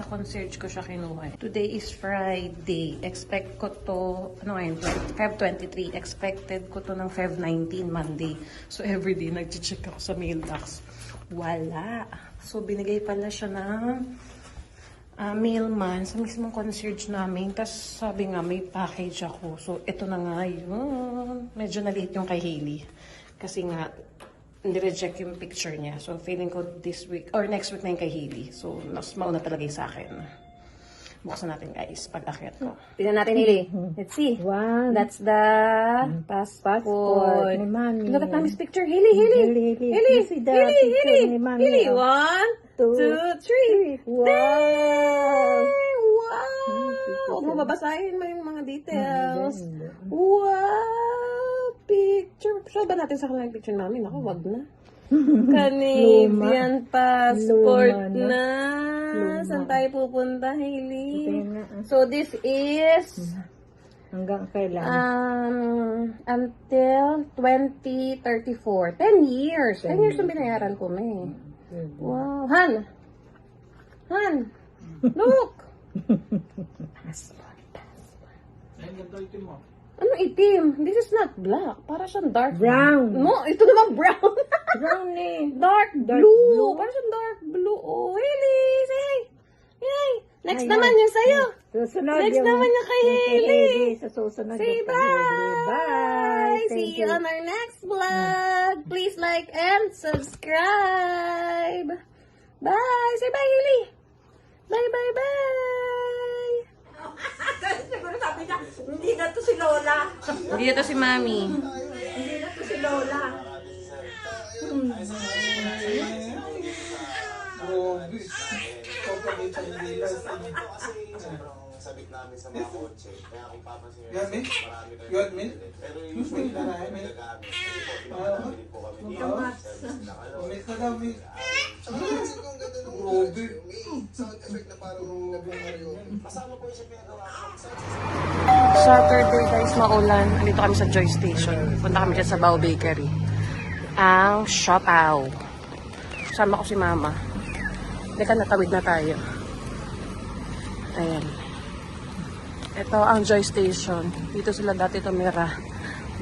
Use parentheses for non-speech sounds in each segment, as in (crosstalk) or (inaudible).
ko siya kinuha. Today is Friday. Expect ko to, ano ngayon, Feb 23. Expected ko to ng Feb 19, Monday. So, everyday nag-check ako sa mailbox. Wala. So, binigay pala siya ng ah, mailman sa mismong concierge namin. Tapos sabi nga, may package ako. So, ito na nga yun. Medyo naliit yung kay Hailey. Kasi nga, nireject yung picture niya. So, feeling ko this week, or next week na yung kay Hailey. So, mas mauna talaga yung sa akin. Buksan natin guys, pag akyat ko. Tignan natin, Ili. Let's see. One. That's the passport. Passport ni Mami. Look at Mami's picture. You see the Hili, picture Hili. ni Mami, Hili. oh. One, Two, two, three. Wow. Dang! Wow! Huwag mo babasahin mo yung mga details. Wow! Show ba natin sa kanila yung picture namin? Ako, wag na. (laughs) Canadian passport Luma na. na. Luma. Saan tayo pupunta, Hailey? Ah. So, this is Hanggang kailan? um, until 2034. 10 years. 10 years yung binayaran ko na eh. Wow. Han! Han! (laughs) Look! (laughs) passport, passport. Ano itim? This is not black. Para siyang dark. Brown. No, ito naman brown. (laughs) Brown eh. dark, Dark blue. blue? Para siyang dark blue. Oh, Hailey, say hi. Yay. Next Ayun. naman yung sa'yo. Susunod Next yung... naman yung kay yung Hailey. Sa susunod Say bye. Bye. See Thank you on our next vlog. Please like and subscribe. Bye. Say bye, Hailey. Bye, bye, bye. Sabi niya, hindi na to si Lola. Hindi ito si Mami. Hindi na to si Lola. Sabit namin sa mga kotse. Kaya kung papansin nyo, milk? marami kayo milk? Pero na rin, milk. nagagamit, kasi po, pinapabili po kami dito. Service na ano. Ulit na daw, Mick. Kasama po yung sa pinagawa ko. Saturday guys, maulan. Andito kami sa Joy Station. Punta kami dyan sa Bao Bakery. Ang Siopaw. Sama ko si Mama. Teka, natawid na tayo. Ayan. Ito ang Joy Station. Dito sila dati tumira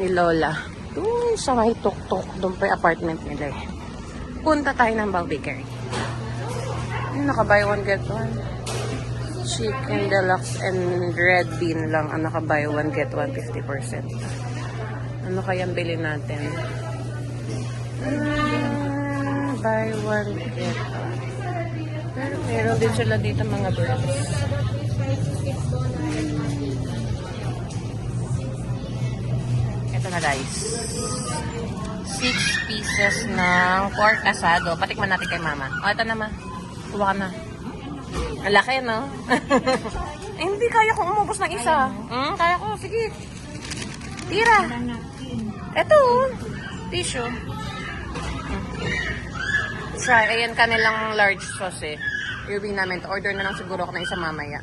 ni Lola. Doon sa may tuktok. Doon pa apartment nila eh. Punta tayo ng Bakery. Naka-buy one get one. Chicken deluxe and red bean lang ang naka-buy one get one 50%. Ano kayang bilhin natin? Ah, buy one get one. Pero meron din sila dito mga breads. Ito na guys. Six pieces ng pork asado. Patikman natin kay mama. O, ito na ma. Kuha na. Ang laki, no? (laughs) eh, hindi kaya ko umubos ng isa. Hmm, kaya ko. Sige. Tira. Ito, oh. Tissue. Try. Ayan kanilang large sauce eh. Iuwi namin. Order na lang siguro ako ng isa mamaya.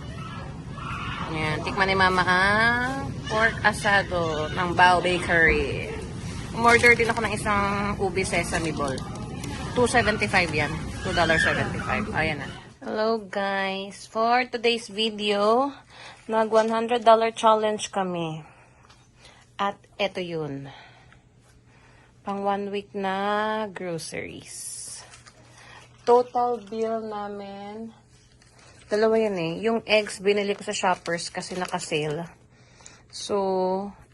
Ayan. Tikman ni mama ang pork asado ng Bao Bakery. Umorder din ako ng isang ubi sesame ball. 2.75 yan. $2.75. Ayan na. Hello guys. For today's video, nag $100 challenge kami. At eto yun. Pang one week na groceries. Total bill namin, dalawa yan eh. Yung eggs binili ko sa shoppers kasi naka-sale. So,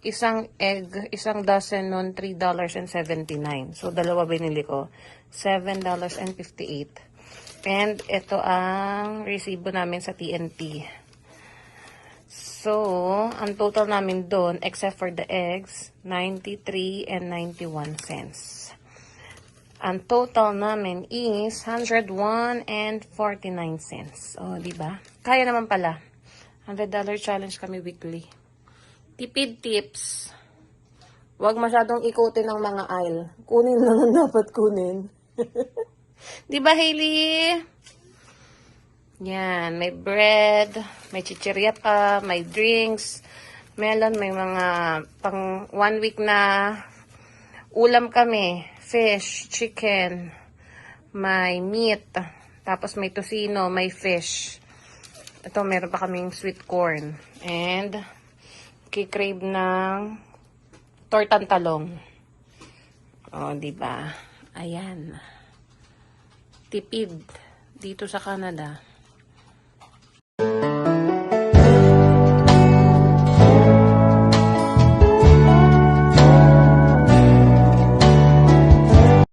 isang egg, isang dozen nun, $3.79. So, dalawa binili ko. $7.58. And ito ang resibo namin sa TNT. So, ang total namin doon, except for the eggs, 93 and 91 cents. Ang total namin is 101 and 49 cents. O, di ba? Kaya naman pala. $100 challenge kami weekly. Tipid tips. Huwag masyadong ikutin ng mga aisle. Kunin lang ang dapat kunin. (laughs) Di ba, Hailey? Yan, may bread, may chichirya pa, may drinks, melon, may mga pang one week na ulam kami. Fish, chicken, may meat, tapos may tocino, may fish. Ito, meron pa kaming sweet corn. And, kikrave ng tortang talong. O, di ba? Ayan. Tipid dito sa Canada.